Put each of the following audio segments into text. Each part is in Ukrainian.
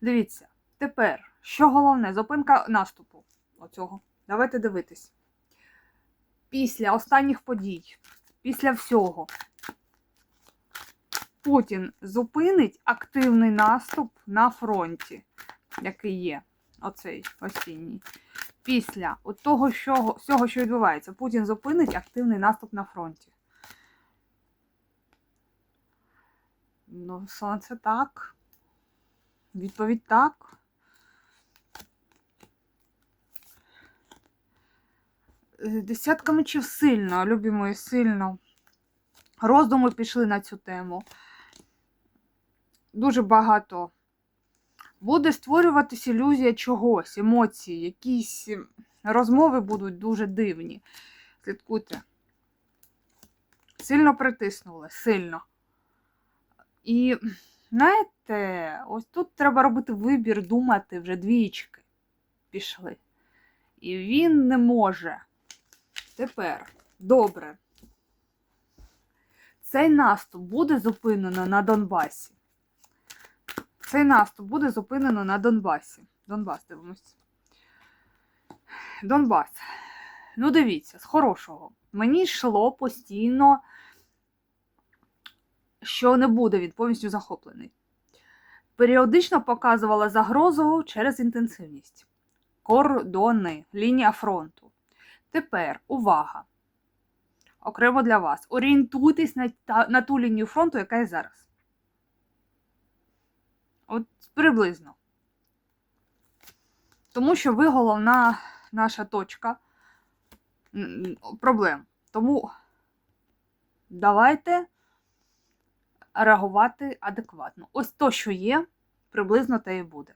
Дивіться, тепер, що головне, зупинка наступу. Оцього. Давайте дивитись. Після останніх подій, після всього, Путін зупинить активний наступ на фронті, який є, оцей осінній. Після того, що, всього, що відбувається, Путін зупинить активний наступ на фронті. Ну, сонце так. Відповідь так. Е, Десятка мечів сильно, любі мої, сильно. Роздуми пішли на цю тему. Дуже багато. Буде створюватись ілюзія чогось, емоції, якісь ем, розмови будуть дуже дивні. Слідкуйте. Сильно притиснули, сильно. І знаєте, ось тут треба робити вибір, думати вже двічки пішли. І він не може. Тепер, добре. Цей наступ буде зупинено на Донбасі. Цей наступ буде зупинено на Донбасі. Донбас дивимось. Донбас. Ну, дивіться, з хорошого. Мені йшло постійно, що не буде він повністю захоплений. Періодично показувала загрозу через інтенсивність. Кордони, лінія фронту. Тепер увага! Окремо для вас. Орієнтуйтесь на, та, на ту лінію фронту, яка є зараз. От приблизно. Тому що ви головна наша точка проблем. Тому давайте реагувати адекватно. Ось то, що є, приблизно те і буде.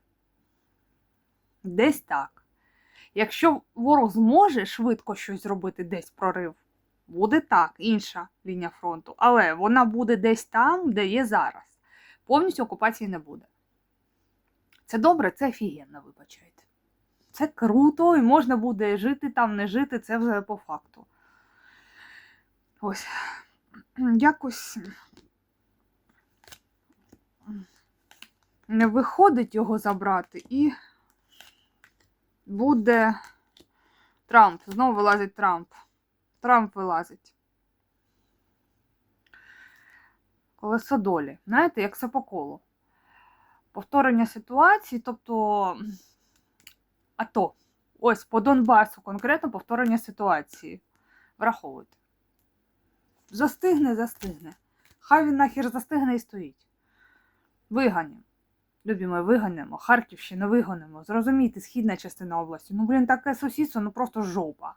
Десь так. Якщо ворог зможе швидко щось зробити, десь прорив, буде так, інша лінія фронту. Але вона буде десь там, де є зараз. Повністю окупації не буде. Це добре, це офігенно, вибачайте. Це круто, і можна буде жити там, не жити, це вже по факту. Ось. Якось не виходить його забрати, і буде Трамп. Знову вилазить Трамп. Трамп вилазить. Колесо долі. Знаєте, як все по колу. Повторення ситуації, тобто АТО. Ось по Донбасу конкретно повторення ситуації. Враховуйте. Застигне, застигне. Хай він нахер застигне і стоїть. Виганемо. Любі ми виганемо, Харківщину вигонимо. Зрозумійте, східна частина області. Ну, блін, таке сусідство, ну просто жопа.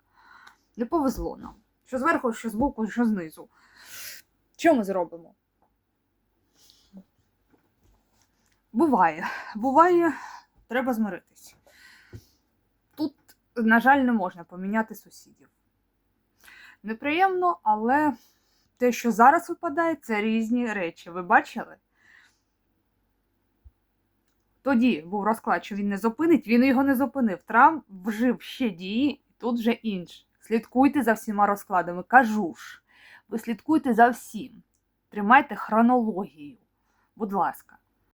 Не повезло нам. Що зверху, що збоку, що знизу. Що ми зробимо? Буває. Буває, треба змиритись. Тут, на жаль, не можна поміняти сусідів. Неприємно, але те, що зараз випадає, це різні речі. Ви бачили? Тоді був розклад, що він не зупинить, він його не зупинив. Трамп вжив ще дії, тут вже інше. Слідкуйте за всіма розкладами. Кажу ж, ви слідкуйте за всім. Тримайте хронологію. Будь ласка.